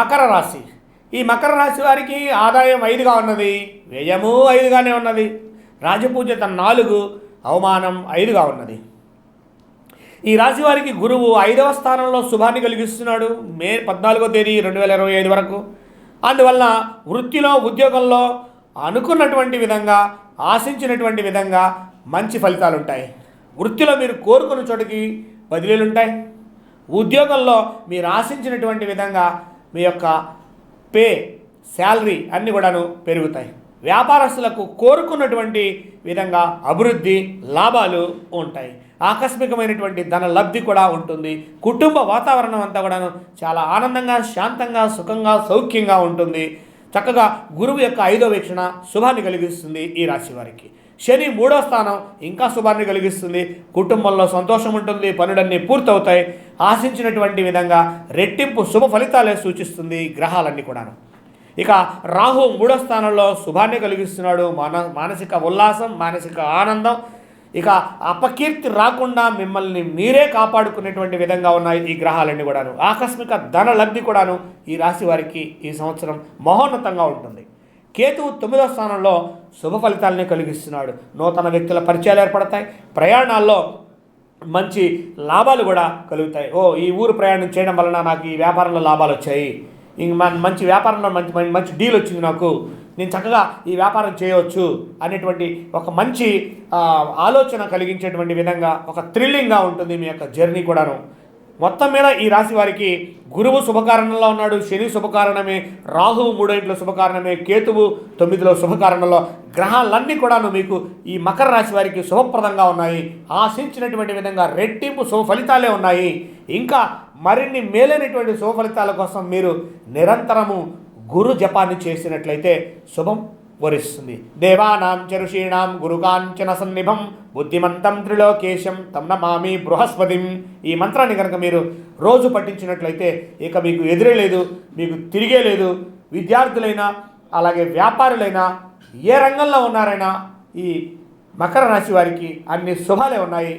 మకర రాశి. ఈ మకర రాశి వారికి ఆదాయం ఐదుగా ఉన్నది వ్యయము ఐదుగానే ఉన్నది. రాజపూజ్యత నాలుగు అవమానం ఐదుగా ఉన్నది. ఈ రాశి వారికి గురువు ఐదవ స్థానంలో శుభాన్ని కలిగిస్తున్నాడు మే పద్నాలుగో తేదీ రెండు వేల ఇరవై ఐదు వరకు. అందువల్ల వృత్తిలో ఉద్యోగంలో అనుకున్నటువంటి విధంగా ఆశించినటువంటి విధంగా మంచి ఫలితాలు ఉంటాయి. వృత్తిలో మీరు కోరుకున్న చోటికి బదిలీలు ఉంటాయి. ఉద్యోగంలో మీరు ఆశించినటువంటి విధంగా మీ యొక్క పే శాలరీ అన్నీ కూడాను పెరుగుతాయి. వ్యాపారస్తులకు కోరుకున్నటువంటి విధంగా అభివృద్ధి లాభాలు ఉంటాయి. ఆకస్మికమైనటువంటి ధన లబ్ధి కూడా ఉంటుంది. కుటుంబ వాతావరణం అంతా కూడాను చాలా ఆనందంగా శాంతంగా సుఖంగా సౌఖ్యంగా ఉంటుంది. చక్కగా గురువు యొక్క ఐదో వీక్షణ శుభాన్ని కలిగిస్తుంది ఈ రాశి వారికి. శని మూడో స్థానం ఇంకా శుభాన్ని కలిగిస్తుంది. కుటుంబంలో సంతోషం ఉంటుంది పనులన్నీ పూర్తవుతాయి. ఆశించినటువంటి విధంగా రెట్టింపు శుభ ఫలితాలే సూచిస్తుంది గ్రహాలన్నీ కూడాను. ఇక రాహు మూడో స్థానంలో శుభాన్ని కలిగిస్తున్నాడు. మాన మానసిక ఉల్లాసం మానసిక ఆనందం. ఇక అపకీర్తి రాకుండా మిమ్మల్ని మీరే కాపాడుకునేటువంటి విధంగా ఉన్నాయి ఈ గ్రహాలన్నీ కూడాను. ఆకస్మిక ధన లబ్ధి కూడాను ఈ రాశి వారికి ఈ సంవత్సరం మహోన్నతంగా ఉంటుంది. కేతువు తొమ్మిదో స్థానంలో శుభ ఫలితాలని కలిగిస్తున్నాడు. నూతన వ్యక్తుల పరిచయాలు ఏర్పడతాయి. ప్రయాణాల్లో మంచి లాభాలు కూడా కలుగుతాయి. ఓ ఈ ఊరు ప్రయాణం చేయడం వలన నాకు ఈ వ్యాపారంలో లాభాలు వచ్చాయి. ఇంక మంచి వ్యాపారంలో మంచి మంచి- డీల్ వచ్చింది నాకు. నేను చక్కగా ఈ వ్యాపారం చేయవచ్చు అనేటువంటి ఒక మంచి ఆలోచన కలిగించేటువంటి విధంగా ఒక థ్రిల్లింగ్గా ఉంటుంది మీ యొక్క జర్నీ కూడాను. మొత్తం మీద ఈ రాశి వారికి గురువు శుభకారణంలో ఉన్నాడు శని శుభకారణమే రాహువు మూడింట్లో శుభకారణమే కేతువు తొమ్మిదిలో శుభకారణంలో గ్రహాలన్నీ కూడాను మీకు ఈ మకర రాశి వారికి శుభప్రదంగా ఉన్నాయి. ఆశించినటువంటి విధంగా రెట్టింపు శుభ ఫలితాలే ఉన్నాయి. ఇంకా మరిన్ని మేలైనటువంటి శుభ ఫలితాల కోసం మీరు నిరంతరము గురు జపాన్ని చేసినట్లయితే శుభం వరిస్తుంది. దేవానాం చ ఋషీణాం గురుకాంచన సన్నిభం. బుద్ధిమంతం త్రిలోకేశం. తం నమామి బృహస్పతిం. ఈ మంత్రాన్ని కనుక మీరు రోజు పఠించినట్లయితే ఇక మీకు ఎదురే లేదు మీకు తిరిగే లేదు. విద్యార్థులైనా అలాగే వ్యాపారులైనా ఏ రంగంలో ఉన్నారైనా ఈ మకర రాశి వారికి అన్ని శుభాలే ఉన్నాయి.